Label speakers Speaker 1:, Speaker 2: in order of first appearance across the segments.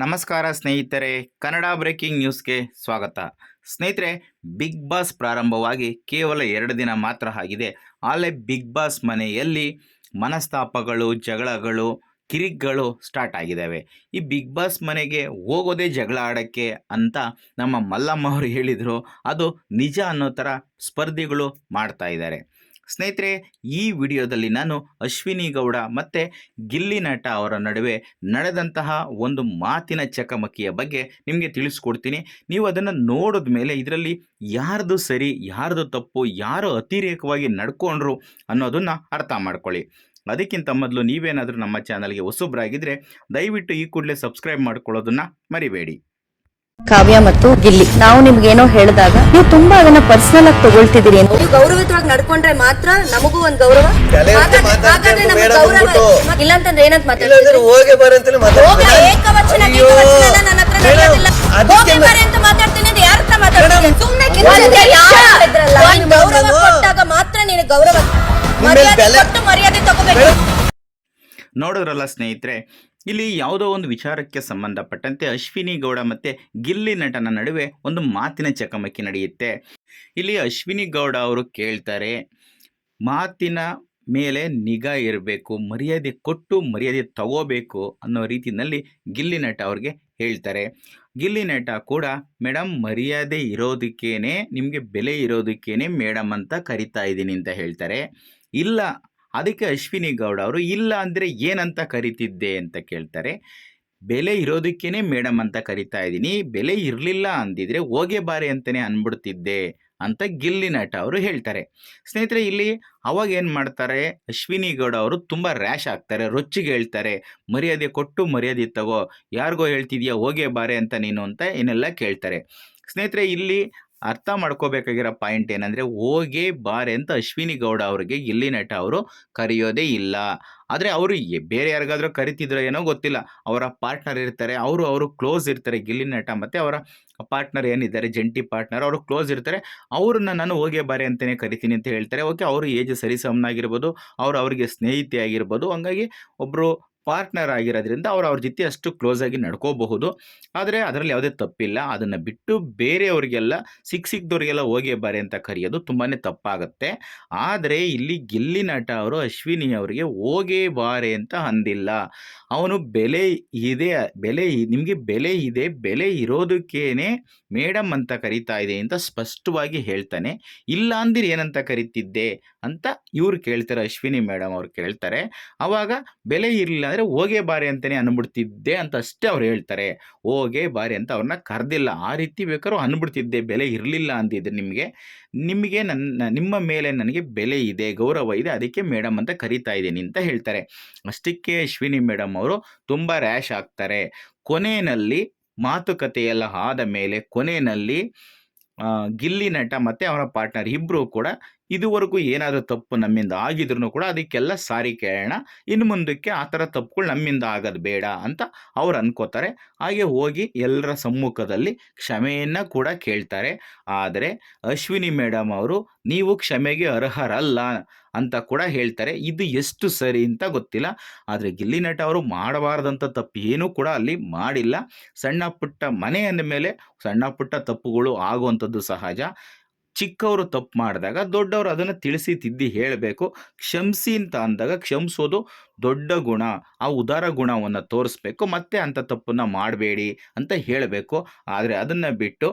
Speaker 1: ನಮಸ್ಕಾರ ಸ್ನೇಹಿತರೆ, ಕನ್ನಡ ಬ್ರೇಕಿಂಗ್ ನ್ಯೂಸ್ಗೆ ಸ್ವಾಗತ. ಸ್ನೇಹಿತರೆ, ಬಿಗ್ ಬಾಸ್ ಪ್ರಾರಂಭವಾಗಿ ಕೇವಲ ಎರಡು ದಿನ ಮಾತ್ರ ಆಗಿದೆ. ಆಲೆ ಬಿಗ್ ಬಾಸ್ ಮನೆಯಲ್ಲಿ ಮನಸ್ತಾಪಗಳು, ಜಗಳಗಳು, ಕಿರಿಕ್ಗಳು ಸ್ಟಾರ್ಟ್ ಆಗಿದ್ದಾವೆ. ಈ ಬಿಗ್ ಬಾಸ್ ಮನೆಗೆ ಹೋಗೋದೇ ಜಗಳ ಆಡೋಕ್ಕೆ ಅಂತ ನಮ್ಮ ಮಲ್ಲಮ್ಮ ಅವರು ಹೇಳಿದರು. ಅದು ನಿಜ ಅನ್ನೋ ಥರ ಸ್ಪರ್ಧಿಗಳು ಮಾಡ್ತಾ ಇದ್ದಾರೆ. ಸ್ನೇಹಿತರೆ, ಈ ವಿಡಿಯೋದಲ್ಲಿ ನಾನು ಅಶ್ವಿನಿ ಗೌಡ ಮತ್ತು ಗಿಲ್ಲಿ ನಟ ಅವರ ನಡುವೆ ನಡೆದಂತಹ ಒಂದು ಮಾತಿನ ಚಕಮಕಿಯ ಬಗ್ಗೆ ನಿಮಗೆ ತಿಳಿಸ್ಕೊಡ್ತೀನಿ. ನೀವು ಅದನ್ನು ನೋಡಿದ ಮೇಲೆ ಇದರಲ್ಲಿ ಯಾರ್ದು ಸರಿ, ಯಾರ್ದು ತಪ್ಪು, ಯಾರು ಅತಿರೇಕವಾಗಿ ನಡ್ಕೊಂಡ್ರು ಅನ್ನೋದನ್ನು ಅರ್ಥ ಮಾಡ್ಕೊಳ್ಳಿ. ಅದಕ್ಕಿಂತ ಮೊದಲು ನೀವೇನಾದರೂ ನಮ್ಮ ಚಾನಲ್ಗೆ ಹೊಸಬ್ರಾಗಿದ್ದರೆ ದಯವಿಟ್ಟು ಈ ಕೂಡಲೇ ಸಬ್ಸ್ಕ್ರೈಬ್ ಮಾಡ್ಕೊಳ್ಳೋದನ್ನು ಮರಿಬೇಡಿ.
Speaker 2: ಕಾವ್ಯ ಮತ್ತು ಗಿಲ್ಲಿ. ನಾವು ನಿಮ್ಗೇನೋ ಏನೋ ಹೇಳಿದಾಗ ನೀವು ತುಂಬಾ ಅದನ್ನ ಪರ್ಸನಲ್ ಆಗಿ ತಗೊಳ್ತಿದ್ದೀರಿ ಅಂತ.
Speaker 3: ನೀವು ಗೌರವಿತವಾಗಿ ನಡ್ಕೊಂಡ್ರೆ ಮಾತ್ರ ನಮಗೂ ಒಂದ್ ಗೌರವ. ಹಾಗಾದ್ರೆ- ನಮ್ಗೆ ಗೌರವ ಏನಂತ
Speaker 4: ಇಲ್ಲಾಂದ್ರೆ
Speaker 3: ಮಾತಾಡ್ತೀರಿ
Speaker 4: ಹೋಗಿ ಬಾರ ಅಂತಲೇ
Speaker 3: ಹೋಗ ಏಕವಚನ
Speaker 4: ಅಯ್ಯೋ.
Speaker 3: ಏಕವಚನ ಎಲ್ಲ ನನ್ನ ಹತ್ರ
Speaker 4: ಮೇಡಮ್,
Speaker 3: ನಡೆಯೋದಿಲ್ಲ.
Speaker 4: ಅದಕ್ಕೆ
Speaker 3: ಹೋಗಿ ಬಾರೆ ಅಂತ ಮಾತಾಡ್ತೀನಿ ಅಂದ್ರೆ ಯಾರ ಹತ್ರ ಮಾತಾಡ್ತೀನಿ ಸುಮ್ನೆ ಕಿತ್ತಾಡ್ತೀಯ? ಯಾರು ಹೇಳಿದ್ರಲ್ಲ?
Speaker 4: ಮೇಡಮ್,
Speaker 3: ನೀನ್ ಗೌರವ
Speaker 4: ನಾನು-
Speaker 3: ಕೊಟ್ಟಾಗ ಮಾತ್ರ ನೀನು ಗೌರವ ಮರ್ಯಾದೆ
Speaker 4: ಬೆಲೆ-
Speaker 3: ಕೊಟ್ಟು ಮರ್ಯಾದೆ ತಗೋಬೇಕು.
Speaker 1: ನೋಡಿದ್ರಲ್ಲ ಸ್ನೇಹಿತರೆ ಇಲ್ಲಿ ಯಾವುದೋ ಒಂದು ವಿಚಾರಕ್ಕೆ ಸಂಬಂಧಪಟ್ಟಂತೆ ಅಶ್ವಿನಿ ಗೌಡ ಮತ್ತು ಗಿಲ್ಲಿ ನಟನ ನಡುವೆ ಒಂದು ಮಾತಿನ ಚಕಮಕಿ ನಡೆಯುತ್ತೆ. ಇಲ್ಲಿ ಅಶ್ವಿನಿ ಗೌಡ ಅವರು ಕೇಳ್ತಾರೆ, ಮಾತಿನ ಮೇಲೆ ನಿಗಾ ಇರಬೇಕು, ಮರ್ಯಾದೆ ಕೊಟ್ಟು ಮರ್ಯಾದೆ ತಗೋಬೇಕು ಅನ್ನೋ ರೀತಿಯಲ್ಲಿ ಗಿಲ್ಲಿ ನಟ ಅವ್ರಿಗೆ ಹೇಳ್ತಾರೆ. ಗಿಲ್ಲಿ ನಟ ಕೂಡ ಮೇಡಮ್ ಮರ್ಯಾದೆ ಇರೋದಕ್ಕೇನೆ, ನಿಮಗೆ ಬೆಲೆ ಇರೋದಕ್ಕೇನೆ ಮೇಡಮ್ ಅಂತ ಕರಿತಾ ಇದ್ದೀನಿ ಅಂತ ಹೇಳ್ತಾರೆ. ಇಲ್ಲ ಅದಕ್ಕೆ ಅಶ್ವಿನಿ ಗೌಡ ಅವರು, ಇಲ್ಲ ಅಂದರೆ ಏನಂತ ಕರಿತಿದ್ದೆ? ಅಂತ ಕೇಳ್ತಾರೆ. ಬೆಲೆ ಇರೋದಕ್ಕೇನೆ ಮೇಡಮ್ ಅಂತ ಕರಿತಾ ಇದ್ದೀನಿ. ಬೆಲೆ ಇರಲಿಲ್ಲ ಅಂದಿದ್ರೆ ಹೋಗೇ ಬಾರೆ ಅಂತಲೇ ಅಂದ್ಬಿಡ್ತಿದ್ದೆ ಅಂತ ಗಿಲ್ಲಿ ನಟ ಅವರು ಹೇಳ್ತಾರೆ. ಸ್ನೇಹಿತರೆ, ಇಲ್ಲಿ ಅವಾಗ ಏನು ಮಾಡ್ತಾರೆ, ಅಶ್ವಿನಿ ಗೌಡ ಅವರು ತುಂಬ ರ್ಯಾಶ್ ಆಗ್ತಾರೆ, ರೊಚ್ಚಿಗೆ ಹೇಳ್ತಾರೆ. ಮರ್ಯಾದೆ ಕೊಟ್ಟು ಮರ್ಯಾದೆ ತಗೋ. ಯಾರಿಗೋ ಹೇಳ್ತಿದ್ಯಾ ಹೋಗೇ ಬಾರೆ ಅಂತ ನೀನು ಅಂತ ಏನೆಲ್ಲ ಕೇಳ್ತಾರೆ. ಸ್ನೇಹಿತರೆ, ಇಲ್ಲಿ ಅರ್ಥ ಮಾಡ್ಕೋಬೇಕಾಗಿರೋ ಪಾಯಿಂಟ್ ಏನಂದರೆ, ಹೋಗೇ ಬಾರೆ ಅಂತ ಅಶ್ವಿನಿ ಗೌಡ ಅವರಿಗೆ ಇಲ್ಲಿ ನಟ ಅವರು ಕರೆಯೋದೇ ಇಲ್ಲ. ಆದರೆ ಅವರು ಬೇರೆ ಯಾರಿಗಾದರೂ ಕರಿತಿದ್ರೋ ಏನೋ ಗೊತ್ತಿಲ್ಲ. ಅವರ ಪಾರ್ಟ್ನರ್ ಇರ್ತಾರೆ, ಅವರು ಅವರು ಕ್ಲೋಸ್ ಇರ್ತಾರೆ ಗಿಲ್ಲಿ ನಟ ಮತ್ತು ಅವರ ಪಾರ್ಟ್ನರ್ ಏನಿದ್ದಾರೆ, ಜಂಟಿ ಪಾರ್ಟ್ನರ್, ಅವರು ಕ್ಲೋಸ್ ಇರ್ತಾರೆ. ಅವ್ರನ್ನ ನಾನು ಹೋಗೇ ಬಾರೆ ಅಂತಲೇ ಕರಿತೀನಿ ಅಂತ ಹೇಳ್ತಾರೆ. ಓಕೆ, ಅವರು ಏಜ್ ಸರಿಸಮನಾಗಿರ್ಬೋದು ಅವರು ಅವರಿಗೆ ಸ್ನೇಹಿತೆ ಆಗಿರ್ಬೋದು ಹಂಗಾಗಿ ಒಬ್ಬರು ಪಾರ್ಟ್ನರ್ ಆಗಿರೋದ್ರಿಂದ ಅವ್ರು ಅವ್ರ ಜೊತೆ ಅಷ್ಟು ಕ್ಲೋಸ್ ಆಗಿ ನಡ್ಕೋಬಹುದು. ಆದರೆ ಅದರಲ್ಲಿ ಯಾವುದೇ ತಪ್ಪಿಲ್ಲ. ಅದನ್ನು ಬಿಟ್ಟು ಬೇರೆಯವರಿಗೆಲ್ಲ, ಸಿಕ್ ಸಿಕ್ಕದವ್ರಿಗೆಲ್ಲ ಹೋಗೇ ಬಾರೆ ಅಂತ ಕರೆಯೋದು ತುಂಬಾ ತಪ್ಪಾಗುತ್ತೆ. ಆದರೆ ಇಲ್ಲಿ ಗಿಲ್ಲಿ ನಟ ಅವರು ಅಶ್ವಿನಿ ಅವರಿಗೆ ಹೋಗೇ ಬಾರೆ ಅಂತ ಅಂದಿಲ್ಲ. ಅವನು ಬೆಲೆ ಇದೆ, ಬೆಲೆ ನಿಮಗೆ ಬೆಲೆ ಇದೆ, ಬೆಲೆ ಇರೋದಕ್ಕೇನೆ ಮೇಡಮ್ ಅಂತ ಕರಿತಾ ಇದೆ ಅಂತ ಸ್ಪಷ್ಟವಾಗಿ ಹೇಳ್ತಾನೆ. ಇಲ್ಲ ಅಂದಿರ ಏನಂತ ಕರಿತಿದ್ದೆ ಅಂತ ಇವ್ರು ಕೇಳ್ತಾರೆ, ಅಶ್ವಿನಿ ಮೇಡಮ್ ಅವ್ರು ಕೇಳ್ತಾರೆ. ಅವಾಗ ಬೆಲೆ ಇರಲಿಲ್ಲ ಅಂದರೆ ಹೋಗೇ ಬಾರಿ ಅಂತಲೇ ಅನ್ಬಿಡ್ತಿದ್ದೆ ಅಂತ ಅಷ್ಟೇ ಅವ್ರು ಹೇಳ್ತಾರೆ. ಹೋಗೇ ಬಾರಿ ಅಂತ ಅವ್ರನ್ನ ಕರೆದಿಲ್ಲ. ಆ ರೀತಿ ಬೇಕಾದ್ರೂ ಅನ್ಬಿಡ್ತಿದ್ದೆ, ಬೆಲೆ ಇರಲಿಲ್ಲ ಅಂದಿದ್ರೆ ನಿಮಗೆ. ನಿಮಗೆ ನನ್ನ ನಿಮ್ಮ ಮೇಲೆ ನನಗೆ ಬೆಲೆ ಇದೆ, ಗೌರವ ಇದೆ, ಅದಕ್ಕೆ ಮೇಡಮ್ ಅಂತ ಕರಿತಾ ಇದ್ದೀನಿ ಅಂತ ಹೇಳ್ತಾರೆ. ಅಷ್ಟಕ್ಕೆ ಅಶ್ವಿನಿ ಮೇಡಮ್ ಅವರು ತುಂಬ ರ್ಯಾಶ್ ಆಗ್ತಾರೆ. ಕೊನೆಯಲ್ಲಿ ಮಾತುಕತೆಯೆಲ್ಲ ಆದ ಮೇಲೆ ಕೊನೆಯಲ್ಲಿ ಗಿಲ್ಲಿ ನಟ ಮತ್ತು ಅವರ ಪಾರ್ಟ್ನರ್ ಇಬ್ಬರು ಕೂಡ ಇದುವರೆಗೂ ಏನಾದರೂ ತಪ್ಪು ನಮ್ಮಿಂದ ಆಗಿದ್ರು ಕೂಡ ಅದಕ್ಕೆಲ್ಲ ಸಾರಿ ಕೇಳೋಣ. ಇನ್ನು ಮುಂದಕ್ಕೆ ಆ ಥರ ತಪ್ಪುಗಳು ನಮ್ಮಿಂದ ಆಗೋದು ಬೇಡ ಅಂತ ಅವ್ರು ಅನ್ಕೋತಾರೆ. ಹಾಗೆ ಹೋಗಿ ಎಲ್ಲರ ಸಮ್ಮುಖದಲ್ಲಿ ಕ್ಷಮೆಯನ್ನು ಕೂಡ ಕೇಳ್ತಾರೆ. ಆದರೆ ಅಶ್ವಿನಿ ಮೇಡಮ್ ಅವರು, ನೀವು ಕ್ಷಮೆಗೆ ಅರ್ಹರಲ್ಲ ಅಂತ ಕೂಡ ಹೇಳ್ತಾರೆ. ಇದು ಎಷ್ಟು ಸರಿ ಅಂತ ಗೊತ್ತಿಲ್ಲ. ಆದರೆ ಗಿಲ್ಲಿ ನಟ ಅವರು ಮಾಡಬಾರ್ದಂಥ ತಪ್ಪು ಏನೂ ಕೂಡ ಅಲ್ಲಿ ಮಾಡಿಲ್ಲ. ಸಣ್ಣ ಪುಟ್ಟ ಮನೆ ಅಂದ ಮೇಲೆ ಸಣ್ಣ ಪುಟ್ಟ ತಪ್ಪುಗಳು ಆಗುವಂಥದ್ದು ಸಹಜ. ಚಿಕ್ಕವರು ತಪ್ಪು ಮಾಡಿದಾಗ ದೊಡ್ಡವರು ಅದನ್ನು ತಿಳಿಸಿ ತಿದ್ದಿ ಹೇಳಬೇಕು. ಕ್ಷಮಿಸಿ ಅಂತ ಅಂದಾಗ ಕ್ಷಮಿಸೋದು ದೊಡ್ಡ ಗುಣ. ಆ ಉದಾರ ಗುಣವನ್ನು ತೋರಿಸ್ಬೇಕು. ಮತ್ತೆ ಅಂಥ ತಪ್ಪನ್ನು ಮಾಡಬೇಡಿ ಅಂತ ಹೇಳಬೇಕು. ಆದರೆ ಅದನ್ನು ಬಿಟ್ಟು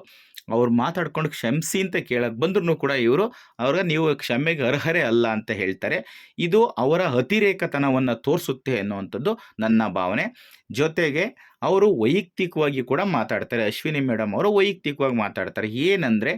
Speaker 1: ಅವ್ರು ಮಾತಾಡ್ಕೊಂಡು ಕ್ಷಮಿಸಿ ಅಂತ ಕೇಳಕ್ಕೆ ಬಂದ್ರೂ ಕೂಡ ಇವರು, ಅವ್ರಿಗೆ ನೀವು ಕ್ಷಮೆಗೆ ಅರ್ಹರೇ ಅಲ್ಲ ಅಂತ ಹೇಳ್ತಾರೆ. ಇದು ಅವರ ಅತಿರೇಕತನವನ್ನು ತೋರಿಸುತ್ತೆ ಅನ್ನುವಂಥದ್ದು ನನ್ನ ಭಾವನೆ. ಜೊತೆಗೆ ಅವರು ವೈಯಕ್ತಿಕವಾಗಿ ಕೂಡ ಮಾತಾಡ್ತಾರೆ. ಅಶ್ವಿನಿ ಮೇಡಮ್ ಅವರು ವೈಯಕ್ತಿಕವಾಗಿ ಮಾತಾಡ್ತಾರೆ. ಏನಂದರೆ,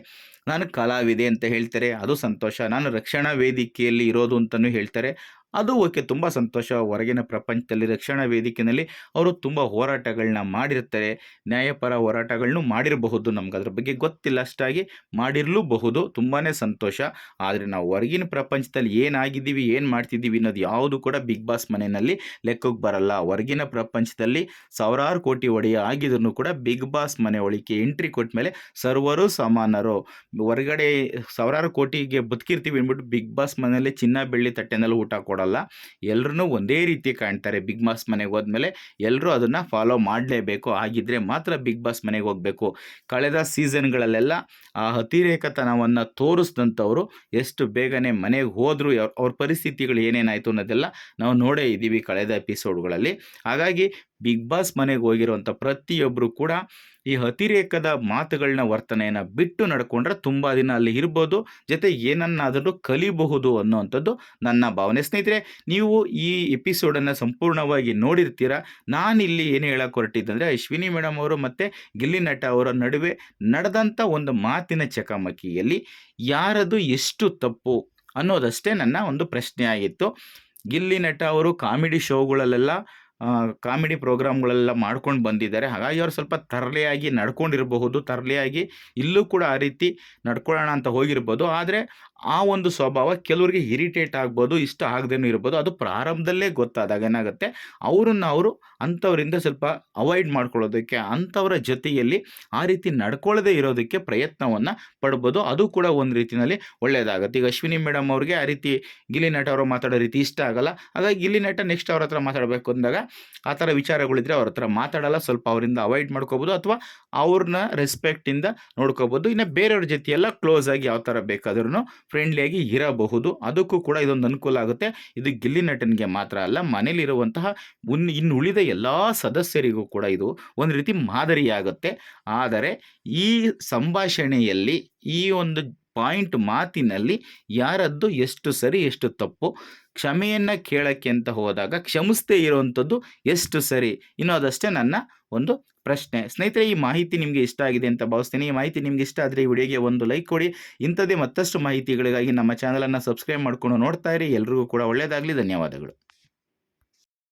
Speaker 1: ನಾನು ಕಲಾವಿದೆ ಅಂತ ಹೇಳ್ತಾರೆ. ಅದು ಸಂತೋಷ. ನಾನು ರಕ್ಷಣಾ ವೇದಿಕೆಯಲ್ಲಿ ಇರೋದು ಅಂತಲೂ ಹೇಳ್ತಾರೆ. ಅದು ಓಕೆ, ತುಂಬ ಸಂತೋಷ. ಹೊರಗಿನ ಪ್ರಪಂಚದಲ್ಲಿ, ರಕ್ಷಣಾ ವೇದಿಕೆಯಲ್ಲಿ ಅವರು ತುಂಬ ಹೋರಾಟಗಳನ್ನ ಮಾಡಿರ್ತಾರೆ. ನ್ಯಾಯಪರ ಹೋರಾಟಗಳನ್ನು ಮಾಡಿರಬಹುದು. ನಮ್ಗೆ ಅದ್ರ ಬಗ್ಗೆ ಗೊತ್ತಿಲ್ಲ ಅಷ್ಟಾಗಿ. ಮಾಡಿರಲೂಬಹುದು. ತುಂಬಾ ಸಂತೋಷ. ಆದರೆ ನಾವು ಹೊರಗಿನ ಪ್ರಪಂಚದಲ್ಲಿ ಏನಾಗಿದ್ದೀವಿ, ಏನು ಮಾಡ್ತಿದ್ದೀವಿ ಅನ್ನೋದು ಯಾವುದು ಕೂಡ ಬಿಗ್ ಬಾಸ್ ಮನೆಯಲ್ಲಿ ಲೆಕ್ಕಕ್ಕೆ ಬರಲ್ಲ. ಹೊರಗಿನ ಪ್ರಪಂಚದಲ್ಲಿ ಸಾವಿರಾರು ಕೋಟಿ ಒಡೆಯ ಆಗಿದ್ರು ಕೂಡ ಬಿಗ್ ಬಾಸ್ ಮನೆ ಒಳಿಕೆ ಎಂಟ್ರಿ ಕೊಟ್ಟ ಮೇಲೆ ಸರ್ವರು ಸಮಾನರು. ಹೊರಗಡೆ ಸಾವಿರಾರು ಕೋಟಿಗೆ ಬದುಕಿರ್ತೀವಿ ಅಂದ್ಬಿಟ್ಟು ಬಿಗ್ ಬಾಸ್ ಮನೆಯಲ್ಲಿ ಚಿನ್ನ ಬೆಳ್ಳಿ ತಟ್ಟೆನಲ್ಲಿ ಊಟ ಕೊಡಲ್ಲ. ನೋಡಲ್ಲ ಎಲ್ಲರೂ ಒಂದೇ ರೀತಿ ಕಾಣ್ತಾರೆ ಬಿಗ್ ಬಾಸ್ ಮನೆಗೆ ಹೋದ್ಮೇಲೆ. ಎಲ್ಲರೂ ಅದನ್ನು ಫಾಲೋ ಮಾಡಲೇಬೇಕು. ಆಗಿದ್ದರೆ ಮಾತ್ರ ಬಿಗ್ ಬಾಸ್ ಮನೆಗೆ ಹೋಗಬೇಕು. ಕಳೆದ ಸೀಸನ್ಗಳಲ್ಲೆಲ್ಲ, ಆ ಅತಿರೇಕತನವನ್ನು ತೋರಿಸ್ದಂಥವ್ರು ಎಷ್ಟು ಬೇಗನೆ ಮನೆಗೆ ಹೋದರೂ ಅವ್ರ ಪರಿಸ್ಥಿತಿಗಳು ಏನೇನಾಯಿತು ಅನ್ನೋದೆಲ್ಲ ನಾವು ನೋಡೇ ಇದ್ದೀವಿ ಕಳೆದ ಎಪಿಸೋಡ್ಗಳಲ್ಲಿ. ಹಾಗಾಗಿ ಬಿಗ್ ಬಾಸ್ ಮನೆಗೆ ಹೋಗಿರುವಂಥ ಪ್ರತಿಯೊಬ್ಬರು ಕೂಡ ಈ ಅತಿರೇಕದ ಮಾತುಗಳನ್ನ ವರ್ತನೆಯನ್ನು ಬಿಟ್ಟು ನಡ್ಕೊಂಡ್ರೆ ತುಂಬ ದಿನ ಅಲ್ಲಿ ಇರ್ಬೋದು, ಜೊತೆ ಏನನ್ನಾದರೂ ಕಲಿಬಹುದು ಅನ್ನೋವಂಥದ್ದು ನನ್ನ ಭಾವನೆ. ಸ್ನೇಹಿತರೆ, ನೀವು ಈ ಎಪಿಸೋಡನ್ನು ಸಂಪೂರ್ಣವಾಗಿ ನೋಡಿರ್ತೀರ? ನಾನಿಲ್ಲಿ ಏನು ಹೇಳಕ್ಕೆ ಹೊರಟಿದ್ದಂದರೆ ಅಶ್ವಿನಿ ಮೇಡಮ್ ಅವರು ಮತ್ತು ಗಿಲ್ಲಿ ನಟ ಅವರ ನಡುವೆ ನಡೆದಂಥ ಒಂದು ಮಾತಿನ ಚಕಮಕಿಯಲ್ಲಿ ಯಾರದು ಎಷ್ಟು ತಪ್ಪು ಅನ್ನೋದಷ್ಟೇ ನನ್ನ ಒಂದು ಪ್ರಶ್ನೆ ಆಗಿತ್ತು ಗಿಲ್ಲಿ ನಟ ಅವರು ಕಾಮಿಡಿ ಶೋಗಳಲ್ಲೆಲ್ಲ ಕಾಮಿಡಿ ಪ್ರೋಗ್ರಾಮ್ಗಳೆಲ್ಲ ಮಾಡ್ಕೊಂಡು ಬಂದಿದ್ದಾರೆ. ಹಾಗಾಗಿ ಅವ್ರು ಸ್ವಲ್ಪ ತರಲೆಯಾಗಿ ನಡ್ಕೊಂಡಿರಬಹುದು, ತರಲೆಯಾಗಿ ಇಲ್ಲೂ ಕೂಡ ಆ ರೀತಿ ನಡ್ಕೊಳ್ಳೋಣ ಅಂತ ಹೋಗಿರ್ಬೋದು. ಆದರೆ ಆ ಒಂದು ಸ್ವಭಾವ ಕೆಲವರಿಗೆ ಇರಿಟೇಟ್ ಆಗ್ಬೋದು, ಇಷ್ಟ ಆಗದೇನೂ ಇರ್ಬೋದು, ಅದು ಪ್ರಾರಂಭದಲ್ಲೇ ಗೊತ್ತಾದಾಗ ಏನಾಗುತ್ತೆ ಅವರನ್ನು ಅವರು ಅಂಥವರಿಂದ ಸ್ವಲ್ಪ ಅವಾಯ್ಡ್ ಮಾಡ್ಕೊಳ್ಳೋದಕ್ಕೆ, ಅಂಥವರ ಜೊತೆಯಲ್ಲಿ ಆ ರೀತಿ ನಡ್ಕೊಳ್ಳದೆ ಇರೋದಕ್ಕೆ ಪ್ರಯತ್ನವನ್ನು ಪಡ್ಬೋದು. ಅದು ಕೂಡ ಒಂದು ರೀತಿಯಲ್ಲಿ ಒಳ್ಳೆಯದಾಗುತ್ತೆ ಈಗ ಅಶ್ವಿನಿ ಮೇಡಮ್ ಅವ್ರಿಗೆ ಆ ರೀತಿ ಗಿಲಿ ನಟ ಅವರು ಮಾತಾಡೋ ರೀತಿ ಇಷ್ಟ ಆಗಲ್ಲ. ಹಾಗಾಗಿ ಗಿಲಿ ನಟ ನೆಕ್ಸ್ಟ್ ಅವ್ರ ಹತ್ರ ಮಾತಾಡಬೇಕು ಅಂದಾಗ ಆ ಥರ ವಿಚಾರಗಳಿದ್ರೆ ಅವ್ರ ಹತ್ರ ಮಾತಾಡಲ್ಲ, ಸ್ವಲ್ಪ ಅವರಿಂದ ಅವಾಯ್ಡ್ ಮಾಡ್ಕೋಬೋದು ಅಥವಾ ಅವ್ರನ್ನ ರೆಸ್ಪೆಕ್ಟಿಂದ ನೋಡ್ಕೋಬೋದು. ಇನ್ನು ಬೇರೆಯವ್ರ ಜೊತೆಯೆಲ್ಲ ಕ್ಲೋಸ್ ಆಗಿ ಯಾವ ಥರ ಬೇಕಾದ್ರೂ ಫ್ರೆಂಡ್ಲಿಯಾಗಿ ಇರಬಹುದು. ಅದಕ್ಕೂ ಕೂಡ ಇದೊಂದು ಅನುಕೂಲ ಆಗುತ್ತೆ. ಇದು ಗಿಲ್ಲಿ ನಟನಿಗೆ ಮಾತ್ರ ಅಲ್ಲ, ಮನೇಲಿರುವಂತಹ ಉನ್, ಇನ್ನು ಉಳಿದ ಎಲ್ಲ ಸದಸ್ಯರಿಗೂ ಕೂಡ ಇದು ಒಂದು ರೀತಿ ಮಾದರಿಯಾಗುತ್ತೆ ಆದರೆ ಈ ಸಂಭಾಷಣೆಯಲ್ಲಿ, ಈ ಒಂದು ಪಾಯಿಂಟ್ ಮಾತಿನಲ್ಲಿ ಯಾರದ್ದು ಎಷ್ಟು ಸರಿ ಎಷ್ಟು ತಪ್ಪು ಕ್ಷಮೆಯನ್ನು ಕೇಳೋಕ್ಕೆ ಅಂತ ಹೋದಾಗ ಕ್ಷಮಿಸದೇ ಇರುವಂಥದ್ದು ಎಷ್ಟು ಸರಿ? ಇನ್ನು ಅದಷ್ಟೇ ನನ್ನ ಒಂದು ಪ್ರಶ್ನೆ. ಸ್ನೇಹಿತರೆ, ಈ ಮಾಹಿತಿ ನಿಮಗೆ ಇಷ್ಟ ಆಗಿದೆ ಅಂತ ಭಾವಿಸ್ತೀನಿ. ಈ ಮಾಹಿತಿ ನಿಮ್ಗೆ ಇಷ್ಟ ಆದರೆ ಈ ವಿಡಿಯೋಗೆ ಒಂದು ಲೈಕ್ ಕೊಡಿ. ಇಂಥದ್ದೇ ಮತ್ತಷ್ಟು ಮಾಹಿತಿಗಳಿಗಾಗಿ ನಮ್ಮ ಚಾನಲನ್ನು ಸಬ್ಸ್ಕ್ರೈಬ್ ಮಾಡ್ಕೊಂಡು ನೋಡ್ತಾ ಇರಿ. ಎಲ್ರಿಗೂ ಕೂಡ ಒಳ್ಳೆಯದಾಗಲಿ ಧನ್ಯವಾದಗಳು.